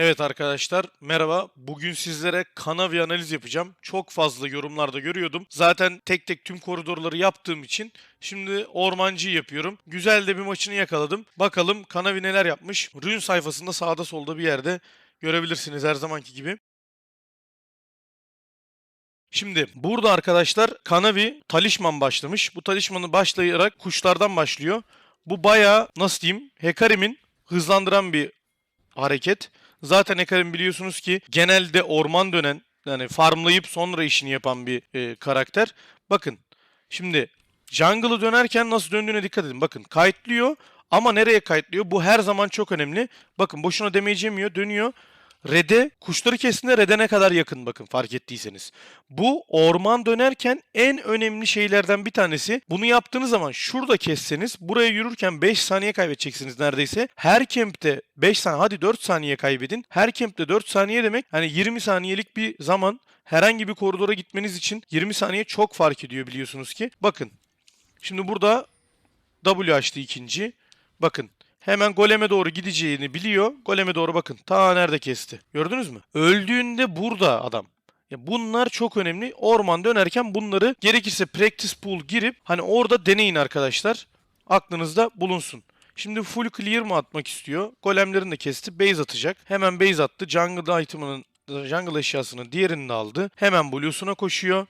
Evet arkadaşlar merhaba. Bugün sizlere Kanavi analiz yapacağım. Çok fazla yorumlarda görüyordum. Zaten tek tek tüm koridorları yaptığım için şimdi ormancıyı yapıyorum. Güzel de bir maçını yakaladım. Bakalım Kanavi neler yapmış. Rune sayfasında sağda solda bir yerde görebilirsiniz her zamanki gibi. Şimdi burada arkadaşlar Kanavi talisman başlamış. Bu talismanı başlayarak kuşlardan başlıyor. Bu bayağı nasıl diyeyim Hekarim'in hızlandıran bir hareket. Zaten Hekarim biliyorsunuz ki genelde orman dönen yani farmlayıp sonra işini yapan bir e, karakter. Bakın şimdi jungle'ı dönerken nasıl döndüğüne dikkat edin. Bakın kayıtlıyor ama nereye kayıtlıyor? Bu her zaman çok önemli. Bakın boşuna damage yemiyor dönüyor. Red'e kuşları kestiğinde Red'e ne kadar yakın bakın fark ettiyseniz. Bu orman dönerken en önemli şeylerden bir tanesi. Bunu yaptığınız zaman şurada kesseniz buraya yürürken 5 saniye kaybedeceksiniz neredeyse. Her kempte 5 saniye hadi 4 saniye kaybedin. Her kempte 4 saniye demek hani 20 saniyelik bir zaman herhangi bir koridora gitmeniz için 20 saniye çok fark ediyor biliyorsunuz ki. Bakın şimdi burada W açtı ikinci. Bakın Hemen goleme doğru gideceğini biliyor. Goleme doğru bakın. Ta nerede kesti. Gördünüz mü? Öldüğünde burada adam. Ya bunlar çok önemli. Orman dönerken bunları gerekirse practice pool girip hani orada deneyin arkadaşlar. Aklınızda bulunsun. Şimdi full clear mı atmak istiyor? Golemlerini de kesti. Base atacak. Hemen base attı. Jungle item'ının jungle eşyasının diğerini de aldı. Hemen Blue'suna koşuyor.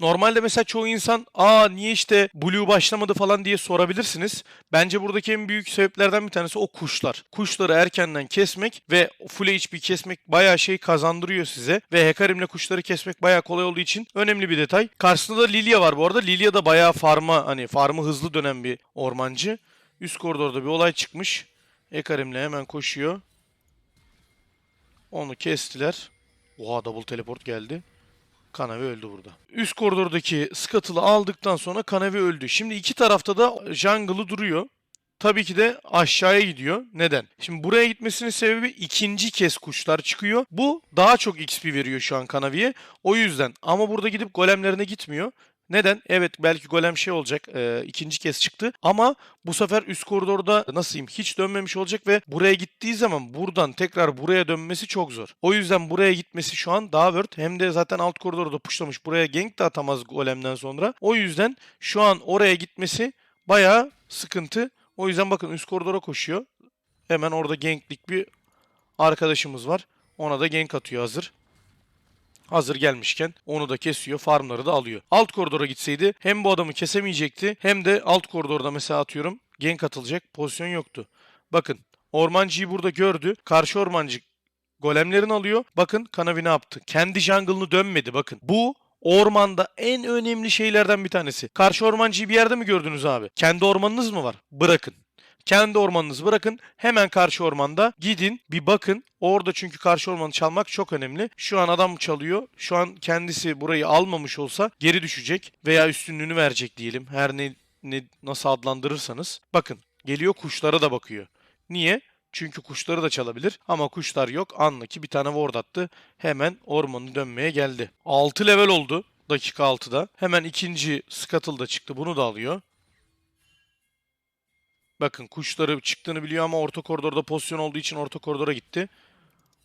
Normalde mesela çoğu insan aa niye işte Blue başlamadı falan diye sorabilirsiniz. Bence buradaki en büyük sebeplerden bir tanesi o kuşlar. Kuşları erkenden kesmek ve full HP kesmek bayağı şey kazandırıyor size. Ve Hekarim'le kuşları kesmek bayağı kolay olduğu için önemli bir detay. Karşısında da Lilia var bu arada. Lilia da bayağı farma hani farmı hızlı dönen bir ormancı. Üst koridorda bir olay çıkmış. Hekarim'le hemen koşuyor. Onu kestiler. Oha double teleport geldi. Kanavi öldü burada. Üst koridordaki Scuttle'ı aldıktan sonra Kanavi öldü. Şimdi iki tarafta da jungle'ı duruyor. Tabii ki de aşağıya gidiyor. Neden? Şimdi buraya gitmesinin sebebi ikinci kez kuşlar çıkıyor. Bu daha çok XP veriyor şu an Kanavi'ye. O yüzden ama burada gidip golemlerine gitmiyor. Neden? Evet belki golem şey olacak e, ikinci kez çıktı ama bu sefer üst koridorda nasıl hiç dönmemiş olacak ve buraya gittiği zaman buradan tekrar buraya dönmesi çok zor. O yüzden buraya gitmesi şu an daha word hem de zaten alt koridorda puşlamış buraya gank de atamaz golemden sonra. O yüzden şu an oraya gitmesi bayağı sıkıntı. O yüzden bakın üst koridora koşuyor. Hemen orada ganklik bir arkadaşımız var. Ona da gank atıyor hazır. Hazır gelmişken onu da kesiyor, farmları da alıyor. Alt koridora gitseydi hem bu adamı kesemeyecekti hem de alt koridorda mesela atıyorum gank atılacak pozisyon yoktu. Bakın ormancıyı burada gördü. Karşı ormancı golemlerini alıyor. Bakın Kanavi ne yaptı? Kendi jungle'ını dönmedi bakın. Bu ormanda en önemli şeylerden bir tanesi. Karşı ormancıyı bir yerde mi gördünüz abi? Kendi ormanınız mı var? Bırakın. Kendi ormanınızı bırakın. Hemen karşı ormanda gidin bir bakın. Orada çünkü karşı ormanı çalmak çok önemli. Şu an adam çalıyor. Şu an kendisi burayı almamış olsa geri düşecek veya üstünlüğünü verecek diyelim. Her ne, ne nasıl adlandırırsanız. Bakın geliyor kuşlara da bakıyor. Niye? Çünkü kuşları da çalabilir ama kuşlar yok. Anla ki bir tane ward attı. Hemen ormanı dönmeye geldi. 6 level oldu dakika 6'da. Hemen ikinci Scuttle da çıktı. Bunu da alıyor. Bakın kuşları çıktığını biliyor ama orta koridorda pozisyon olduğu için orta koridora gitti.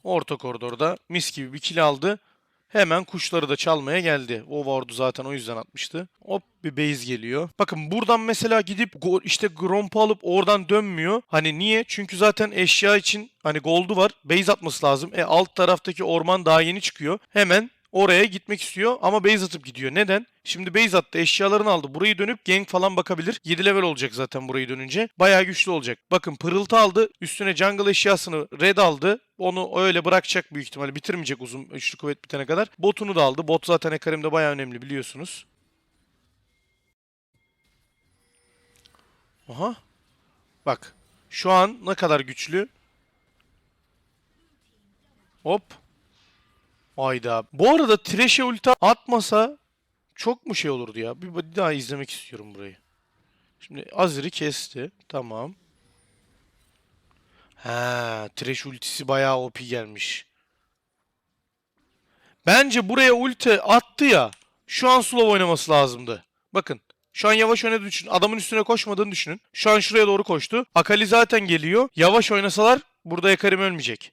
Orta koridorda mis gibi bir kill aldı. Hemen kuşları da çalmaya geldi. O ward'u zaten o yüzden atmıştı. Hop bir base geliyor. Bakın buradan mesela gidip işte Gromp'u alıp oradan dönmüyor. Hani niye? Çünkü zaten eşya için hani gold'u var. Base atması lazım. E alt taraftaki orman daha yeni çıkıyor. Hemen oraya gitmek istiyor ama base atıp gidiyor. Neden? Şimdi base attı eşyalarını aldı. Burayı dönüp gank falan bakabilir. 7 level olacak zaten burayı dönünce. Bayağı güçlü olacak. Bakın pırıltı aldı. Üstüne jungle eşyasını red aldı. Onu öyle bırakacak büyük ihtimalle. Bitirmeyecek uzun üçlü kuvvet bitene kadar. Botunu da aldı. Bot zaten Ekarim'de bayağı önemli biliyorsunuz. Aha. Bak. Şu an ne kadar güçlü. Hop. Ayda. Bu arada Thresh'e ulti atmasa çok mu şey olurdu ya? Bir daha izlemek istiyorum burayı. Şimdi Azir'i kesti. Tamam. Ha, Thresh ultisi bayağı OP gelmiş. Bence buraya ulti attı ya. Şu an slow oynaması lazımdı. Bakın. Şu an yavaş oynadığı düşün. Adamın üstüne koşmadığını düşünün. Şu an şuraya doğru koştu. Akali zaten geliyor. Yavaş oynasalar burada Yakarim ölmeyecek.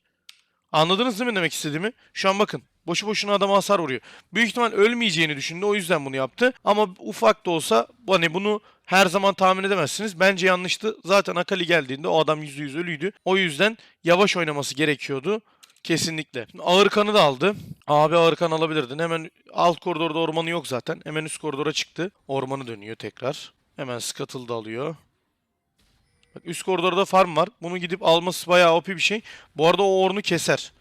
Anladınız değil mi demek istediğimi? Şu an bakın. Boşu boşuna adama hasar vuruyor. Büyük ihtimal ölmeyeceğini düşündü. O yüzden bunu yaptı. Ama ufak da olsa hani bunu her zaman tahmin edemezsiniz. Bence yanlıştı. Zaten Akali geldiğinde o adam %100 ölüydü. O yüzden yavaş oynaması gerekiyordu. Kesinlikle. Ağır kanı da aldı. Abi ağır kan alabilirdin. Hemen alt koridorda ormanı yok zaten. Hemen üst koridora çıktı. Ormanı dönüyor tekrar. Hemen Scuttle da alıyor. Bak üst koridorda farm var. Bunu gidip alması bayağı OP bir şey. Bu arada o ornu keser.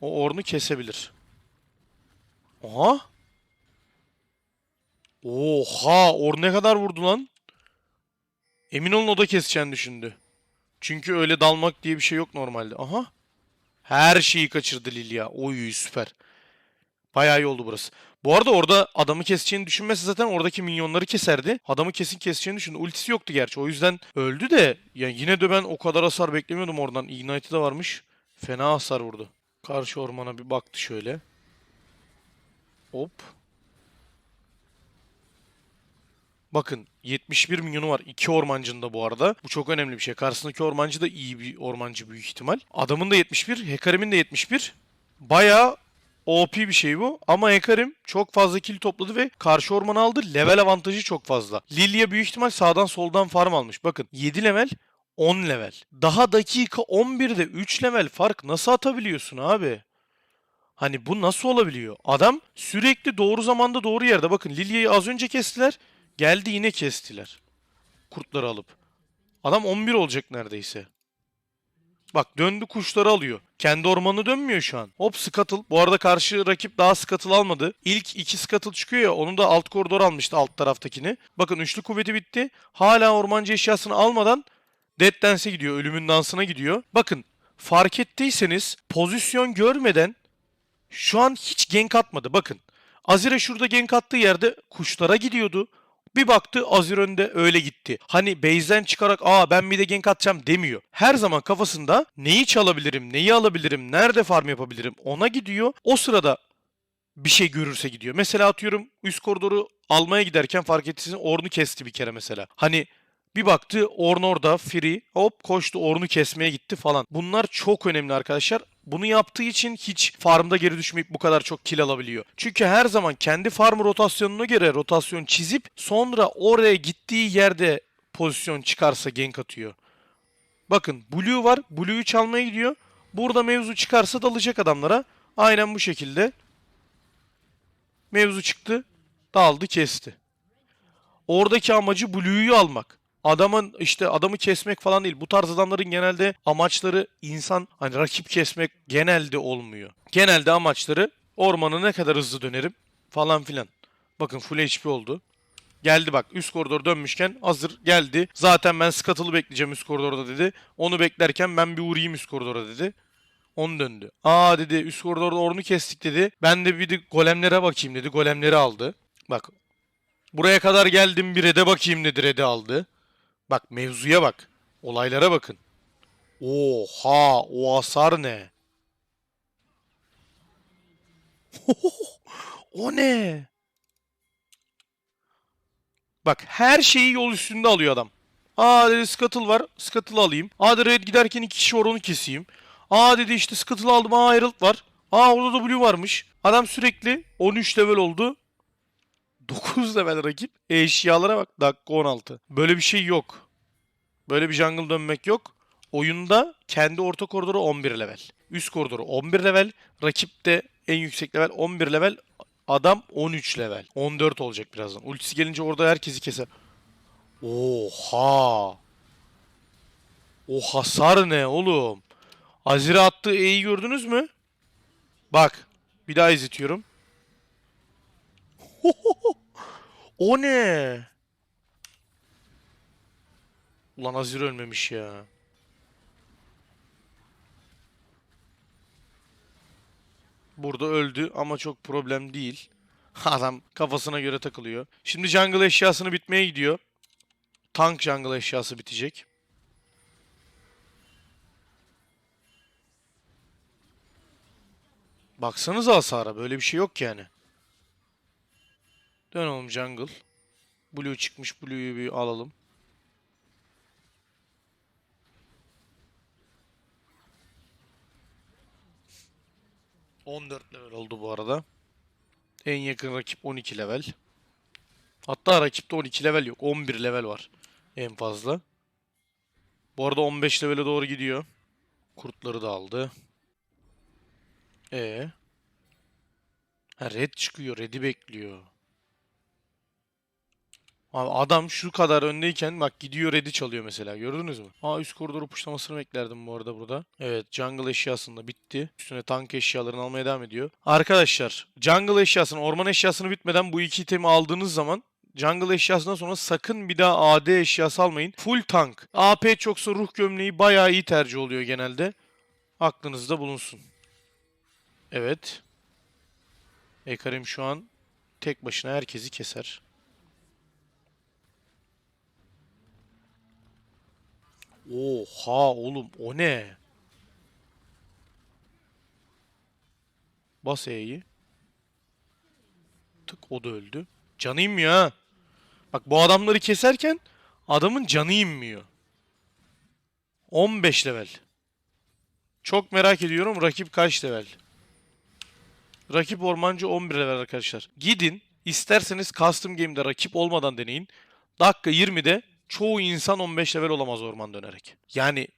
O ornu kesebilir. Oha. Oha. Or ne kadar vurdu lan? Emin olun o da keseceğini düşündü. Çünkü öyle dalmak diye bir şey yok normalde. Aha. Her şeyi kaçırdı Lilia. Oy süper. Bayağı iyi oldu burası. Bu arada orada adamı keseceğini düşünmese zaten oradaki minyonları keserdi. Adamı kesin keseceğini düşündü. Ultisi yoktu gerçi. O yüzden öldü de ya yine de ben o kadar hasar beklemiyordum oradan. Ignite'ı da varmış. Fena hasar vurdu. Karşı ormana bir baktı şöyle. Hop. Bakın 71 milyonu var. iki ormancında bu arada. Bu çok önemli bir şey. Karşısındaki ormancı da iyi bir ormancı büyük ihtimal. Adamın da 71. Hekarim'in de 71. Bayağı OP bir şey bu. Ama Hekarim çok fazla kill topladı ve karşı ormanı aldı. Level avantajı çok fazla. Lilia büyük ihtimal sağdan soldan farm almış. Bakın 7 level 10 level. Daha dakika 11'de 3 level fark nasıl atabiliyorsun abi? Hani bu nasıl olabiliyor? Adam sürekli doğru zamanda doğru yerde. Bakın Lilia'yı az önce kestiler. Geldi yine kestiler. Kurtları alıp. Adam 11 olacak neredeyse. Bak döndü kuşları alıyor. Kendi ormanı dönmüyor şu an. Hop Scuttle. Bu arada karşı rakip daha Scuttle almadı. İlk iki Scuttle çıkıyor ya onu da alt koridor almıştı alt taraftakini. Bakın üçlü kuvveti bitti. Hala ormancı eşyasını almadan Dead Dance'e gidiyor. Ölümün dansına gidiyor. Bakın fark ettiyseniz pozisyon görmeden şu an hiç gank atmadı. Bakın Azire şurada gank attığı yerde kuşlara gidiyordu. Bir baktı Azir önde öyle gitti. Hani base'den çıkarak aa ben bir de gank atacağım demiyor. Her zaman kafasında neyi çalabilirim, neyi alabilirim, nerede farm yapabilirim ona gidiyor. O sırada bir şey görürse gidiyor. Mesela atıyorum üst koridoru almaya giderken fark ettiysen Orn'u kesti bir kere mesela. Hani bir baktı Orn orada free hop koştu Orn'u kesmeye gitti falan. Bunlar çok önemli arkadaşlar. Bunu yaptığı için hiç farmda geri düşmeyip bu kadar çok kill alabiliyor. Çünkü her zaman kendi farm rotasyonuna göre rotasyon çizip sonra oraya gittiği yerde pozisyon çıkarsa gank atıyor. Bakın Blue var. Blue'yu çalmaya gidiyor. Burada mevzu çıkarsa dalacak adamlara. Aynen bu şekilde. Mevzu çıktı. Daldı kesti. Oradaki amacı Blue'yu almak. Adamın işte adamı kesmek falan değil. Bu tarz adamların genelde amaçları insan hani rakip kesmek genelde olmuyor. Genelde amaçları ormanı ne kadar hızlı dönerim falan filan. Bakın full HP oldu. Geldi bak üst koridor dönmüşken hazır geldi. Zaten ben Scuttle'ı bekleyeceğim üst koridorda dedi. Onu beklerken ben bir uğrayayım üst koridora dedi. Onu döndü. Aa dedi üst koridorda orunu kestik dedi. Ben de bir de golemlere bakayım dedi. Golemleri aldı. Bak buraya kadar geldim bir rede bakayım dedi. Rede aldı. Bak mevzuya bak. Olaylara bakın. Oha o hasar ne? o ne? Bak her şeyi yol üstünde alıyor adam. Aa dedi Scuttle var. Scuttle'ı alayım. Aa dedi Red giderken iki kişi var onu keseyim. Aa dedi işte Scuttle aldım. Aa Herald var. Aa orada W varmış. Adam sürekli 13 level oldu. 9 level rakip. Eşyalara bak. Dakika 16. Böyle bir şey yok. Böyle bir jungle dönmek yok. Oyunda kendi orta koridoru 11 level. Üst koridoru 11 level. Rakip de en yüksek level 11 level. Adam 13 level. 14 olacak birazdan. Ultisi gelince orada herkesi keser. Oha. O hasar ne oğlum? Azire attığı E'yi gördünüz mü? Bak. Bir daha izletiyorum. o ne? Ulan Azir ölmemiş ya. Burada öldü ama çok problem değil. Adam kafasına göre takılıyor. Şimdi jungle eşyasını bitmeye gidiyor. Tank jungle eşyası bitecek. Baksanıza hasara. Böyle bir şey yok yani. Dön oğlum jungle. Blue çıkmış. Blue'yu bir alalım. 14 level oldu bu arada. En yakın rakip 12 level. Hatta rakipte 12 level yok. 11 level var en fazla. Bu arada 15 levele doğru gidiyor. Kurtları da aldı. E. Ha red çıkıyor. Red'i bekliyor. Abi adam şu kadar öndeyken bak gidiyor red'i çalıyor mesela. Gördünüz mü? Aa üst koridoru puşlamasını beklerdim bu arada burada. Evet jungle eşyasında bitti. Üstüne tank eşyalarını almaya devam ediyor. Arkadaşlar jungle eşyasını orman eşyasını bitmeden bu iki itemi aldığınız zaman Jungle eşyasından sonra sakın bir daha AD eşyası almayın. Full tank. AP çoksa ruh gömleği bayağı iyi tercih oluyor genelde. Aklınızda bulunsun. Evet. Ekarim şu an tek başına herkesi keser. Oha oğlum o ne? Bas E'yi. Tık o da öldü. Canı inmiyor ha. Bak bu adamları keserken adamın canı inmiyor. 15 level. Çok merak ediyorum rakip kaç level? Rakip ormancı 11 level arkadaşlar. Gidin isterseniz custom game'de rakip olmadan deneyin. Dakika 20'de çoğu insan 15 level olamaz orman dönerek. Yani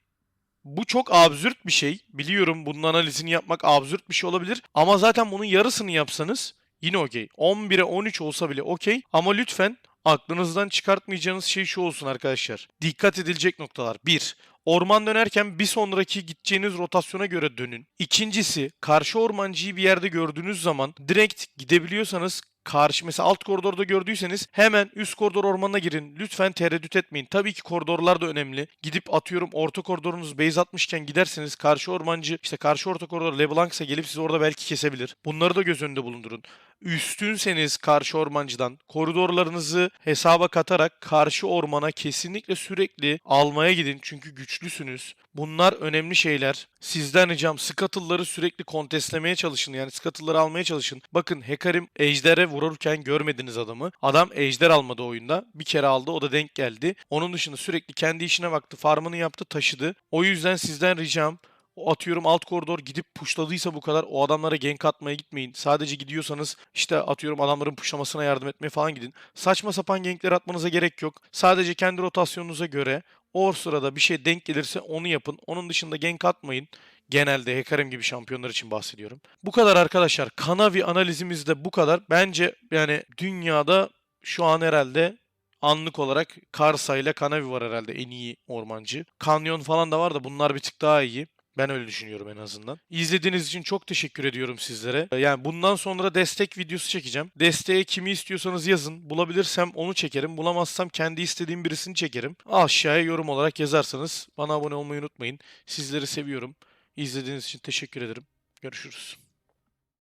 bu çok absürt bir şey. Biliyorum bunun analizini yapmak absürt bir şey olabilir. Ama zaten bunun yarısını yapsanız yine okey. 11'e 13 olsa bile okey. Ama lütfen aklınızdan çıkartmayacağınız şey şu olsun arkadaşlar. Dikkat edilecek noktalar. 1. Orman dönerken bir sonraki gideceğiniz rotasyona göre dönün. İkincisi karşı ormancıyı bir yerde gördüğünüz zaman direkt gidebiliyorsanız karşı mesela alt koridorda gördüyseniz hemen üst koridor ormanına girin. Lütfen tereddüt etmeyin. Tabii ki koridorlar da önemli. Gidip atıyorum orta koridorunuz base atmışken giderseniz karşı ormancı işte karşı orta koridor LeBlanc'sa gelip sizi orada belki kesebilir. Bunları da göz önünde bulundurun. Üstünseniz karşı ormancıdan koridorlarınızı hesaba katarak karşı ormana kesinlikle sürekli almaya gidin. Çünkü güçlüsünüz. Bunlar önemli şeyler. Sizden ricam scuttle'ları sürekli kontestlemeye çalışın. Yani scuttle'ları almaya çalışın. Bakın Hekarim ejdere vururken görmediniz adamı. Adam ejder almadı oyunda. Bir kere aldı o da denk geldi. Onun dışında sürekli kendi işine baktı. Farmını yaptı taşıdı. O yüzden sizden ricam atıyorum alt koridor gidip puşladıysa bu kadar o adamlara gank atmaya gitmeyin. Sadece gidiyorsanız işte atıyorum adamların puşlamasına yardım etmeye falan gidin. Saçma sapan gankler atmanıza gerek yok. Sadece kendi rotasyonunuza göre o sırada bir şey denk gelirse onu yapın. Onun dışında gank atmayın. Genelde Hekarim gibi şampiyonlar için bahsediyorum. Bu kadar arkadaşlar. Kanavi analizimiz de bu kadar. Bence yani dünyada şu an herhalde anlık olarak Karsa ile Kanavi var herhalde en iyi ormancı. Kanyon falan da var da bunlar bir tık daha iyi. Ben öyle düşünüyorum en azından. İzlediğiniz için çok teşekkür ediyorum sizlere. Yani bundan sonra destek videosu çekeceğim. Desteğe kimi istiyorsanız yazın. Bulabilirsem onu çekerim. Bulamazsam kendi istediğim birisini çekerim. Aşağıya yorum olarak yazarsanız bana abone olmayı unutmayın. Sizleri seviyorum. İzlediğiniz için teşekkür ederim. Görüşürüz.